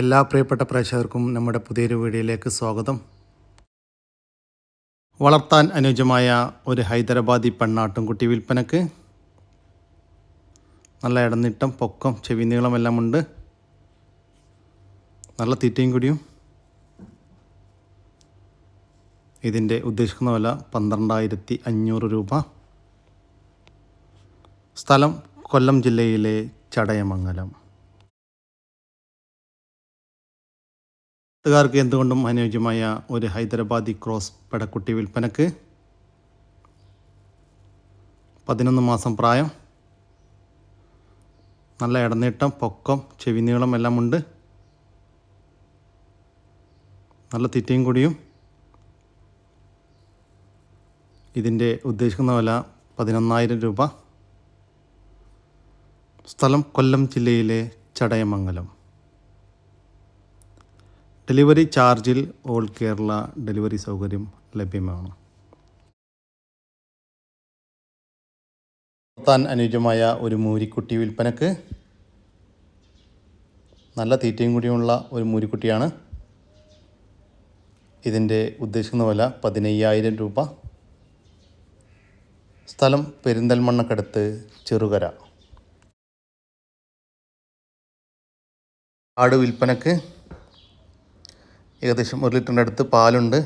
എല്ലാ പ്രിയപ്പെട്ട പ്രേക്ഷകർക്കും നമ്മുടെ പുതിയൊരു വീഡിയോയിലേക്ക് സ്വാഗതം. വളർത്താൻ അനുയോജ്യമായ ഒരു ഹൈദരാബാദി പെണ്ണാട്ടുംകുട്ടി വിൽപ്പനക്ക് നല്ല ഇടനീട്ടം പൊക്കം ചെവി നീളമെല്ലാം ഉണ്ട്. നല്ല തീറ്റയും കൂടിയും. ഇതിന്റെ ഉദ്ദേശിക്കുന്ന വില പന്ത്രണ്ടായിരത്തി അഞ്ഞൂറ് രൂപ. സ്ഥലം കൊല്ലം ജില്ലയിലെ ചടയമംഗലം. ത്തുകാർക്ക് എന്തുകൊണ്ടും അനുയോജ്യമായ ഒരു ഹൈദരാബാദി ക്രോസ് പെടക്കുട്ടി വിൽപ്പനക്ക് പതിനൊന്ന് മാസം പ്രായം. നല്ല ഇടനീട്ടം പൊക്കം ചെവി നീളം എല്ലാം ഉണ്ട്. നല്ല തിറ്റയും കൂടിയും. ഇതിന്റെ ഉദ്ദേശിക്കുന്ന വില പതിനൊന്നായിരം രൂപ. സ്ഥലം കൊല്ലം ജില്ലയിലെ ചടയമംഗലം. ഡെലിവറി ചാർജിൽ ഓൾ കേരള ഡെലിവറി സൗകര്യം ലഭ്യമാണ്. താൻ അനുയോജ്യമായ ഒരു മൂരിക്കുട്ടി വിൽപ്പനക്ക് നല്ല തീറ്റയും കൂടിയുമുള്ള ഒരു മൂരിക്കുട്ടിയാണ്. ഇതിന്റെ ഉദ്ദേശിക്കുന്ന വില പതിനയ്യായിരം രൂപ. സ്ഥലം പെരിന്തൽമണ്ണക്കടുത്ത് ചെറുകര. ആട് വിൽപ്പനക്ക് ഏകദേശം ഒരു ലിറ്ററിന്റെ അടുത്ത് പാലുണ്ട്.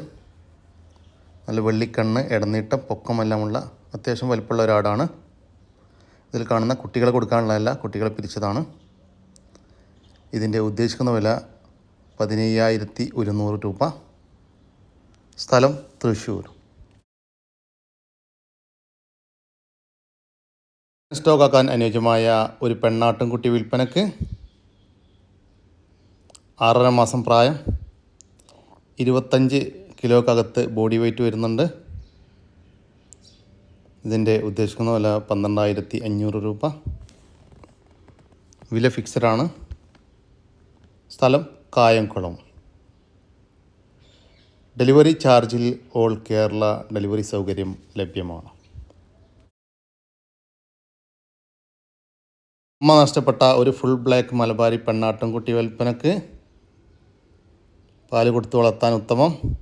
നല്ല വെള്ളിക്കണ്ണ് ഇടനീട്ടം പൊക്കമെല്ലാമുള്ള അത്യാവശ്യം വലിപ്പമുള്ള ഒരാടാണ്. ഇതിൽ കാണുന്ന കുട്ടികളെ കൊടുക്കാനുള്ളതല്ല കുട്ടികളെ പിരിച്ചതാണ്. ഇതിന്റെ ഉദ്ദേശിക്കുന്ന വില പതിനയ്യായിരത്തി ഒരുന്നൂറ് രൂപ. സ്ഥലം തൃശ്ശൂർ. സ്റ്റോക്കാക്കാൻ അനുയോജ്യമായ ഒരു പെണ്ണാട്ടും കുട്ടി വിൽപ്പനക്ക് ആറര മാസം പ്രായം. ഇരുപത്തഞ്ച് കിലോക്കകത്ത് ബോഡി വെയ്റ്റ് വരുന്നുണ്ട്. ഇതിന്റെ ഉദ്ദേശിക്കുന്ന വില പന്ത്രണ്ടായിരത്തി അഞ്ഞൂറ് രൂപ. വില ഫിക്സഡാണ് സ്ഥലം കായംകുളം. ഡെലിവറി ചാർജിൽ ഓൾ കേരള ഡെലിവറി സൗകര്യം ലഭ്യമാണ്. അമ്മ നഷ്ടപ്പെട്ട ഒരു ഫുൾ ബ്ലാക്ക് മലബാരി പെണ്ണാട്ടുംകുട്ടി വിൽപ്പനക്ക് പാൽ കൊടുത്ത് വളർത്താൻ ഉത്തമം.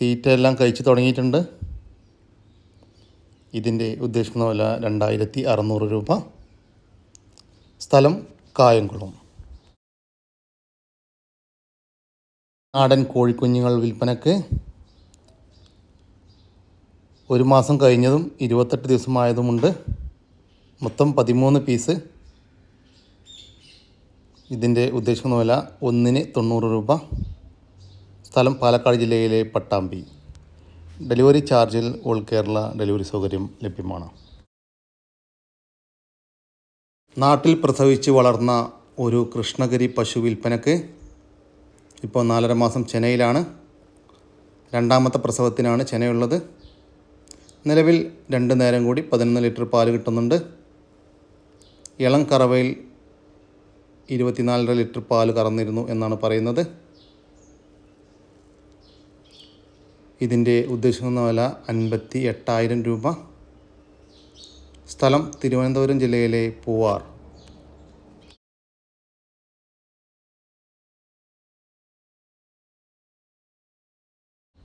തീറ്റ എല്ലാം കഴിച്ച് തുടങ്ങിയിട്ടുണ്ട്. ഇതിന്റെ ഉദ്ദേശിക്കുന്ന വില രണ്ടായിരത്തി അറുന്നൂറ് രൂപ. സ്ഥലം കായംകുളം. നാടൻ കോഴിക്കുഞ്ഞുങ്ങൾ വിൽപ്പനക്ക് ഒരു മാസം കഴിഞ്ഞതും ഇരുപത്തെട്ട് ദിവസമായതുമുണ്ട്. മൊത്തം പതിമൂന്ന് പീസ് ഇതിന്റെ ഉദ്ദേശിക്കുന്ന വില ഒന്നിന് തൊണ്ണൂറ് രൂപ. സ്ഥലം പാലക്കാട് ജില്ലയിലെ പട്ടാമ്പി. ഡെലിവറി ചാർജിൽ ഓൾ കേരള ഡെലിവറി സൗകര്യം ലഭ്യമാണ്. നാട്ടിൽ പ്രസവിച്ച് വളർന്ന ഒരു കൃഷ്ണഗിരി പശു വിൽപ്പനക്ക് ഇപ്പോൾ നാലര മാസം ചെനയിലാണ് രണ്ടാമത്തെ പ്രസവത്തിനാണ് ചെനയുള്ളത് നിലവിൽ രണ്ട് നേരം കൂടി പതിനൊന്ന് ലിറ്റർ പാൽ കിട്ടുന്നുണ്ട്. ഇളം കറവയിൽ ഇരുപത്തിനാലര ലിറ്റർ പാൽ കറന്നിരുന്നു എന്നാണ് പറയുന്നത്. ഇതിന്റെ ഉദ്ദേശിക്കുന്ന വില അൻപത്തി എട്ടായിരം രൂപ. സ്ഥലം തിരുവനന്തപുരം ജില്ലയിലെ പൂവാർ.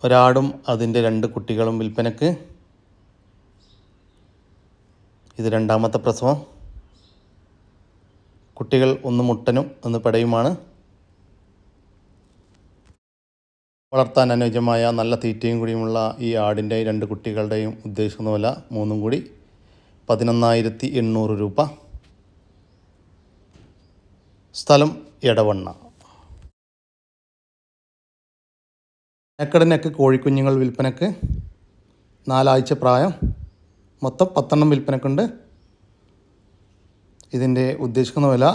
ഒരാടും അതിന്റെ രണ്ട് കുട്ടികളും വിൽപ്പനക്ക് ഇത് രണ്ടാമത്തെ പ്രസവം. കുട്ടികൾ ഒന്ന് മുട്ടനും ഒന്ന് പെടയുമാണ്. വളർത്താൻ അനുയോജ്യമായ നല്ല തീറ്റയും കൂടിയുമുള്ള ഈ ആടിന്റെ രണ്ട് കുട്ടികളുടെയും ഉദ്ദേശിക്കുന്ന വില മൂന്നും കൂടി പതിനൊന്നായിരത്തി എണ്ണൂറ് രൂപ. സ്ഥലം എടവണ്ണ. നെക്കടനക്ക് കോഴിക്കുഞ്ഞുങ്ങൾ വിൽപ്പനക്ക് നാലാഴ്ച പ്രായം. മൊത്തം പത്തെണ്ണം വിൽപ്പനക്കുണ്ട്. ഇതിന്റെ ഉദ്ദേശിക്കുന്ന വില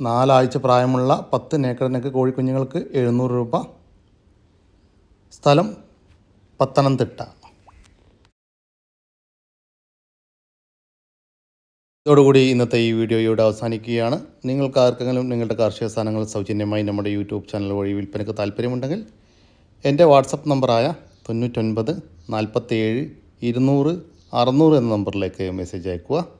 നാലാഴ്ച പ്രായമുള്ള പത്ത് നേക്കടനക്ക് കോഴിക്കുഞ്ഞുങ്ങൾക്ക് എഴുന്നൂറ് രൂപ. സ്ഥലം പത്തനംതിട്ട. ഇതോടുകൂടി ഇന്നത്തെ ഈ വീഡിയോ ഇവിടെ അവസാനിക്കുകയാണ്. നിങ്ങൾക്ക് ആർക്കെങ്കിലും നിങ്ങളുടെ കാർഷിക സാധനങ്ങൾ സൗജന്യമായി നമ്മുടെ യൂട്യൂബ് ചാനൽ വഴി വിൽപ്പനയ്ക്ക് താല്പര്യമുണ്ടെങ്കിൽ എന്റെ വാട്സപ്പ് നമ്പറായ തൊണ്ണൂറ്റൊൻപത് നാൽപ്പത്തേഴ് ഇരുന്നൂറ് അറുന്നൂറ് എന്ന നമ്പറിലേക്ക് മെസ്സേജ് അയക്കുക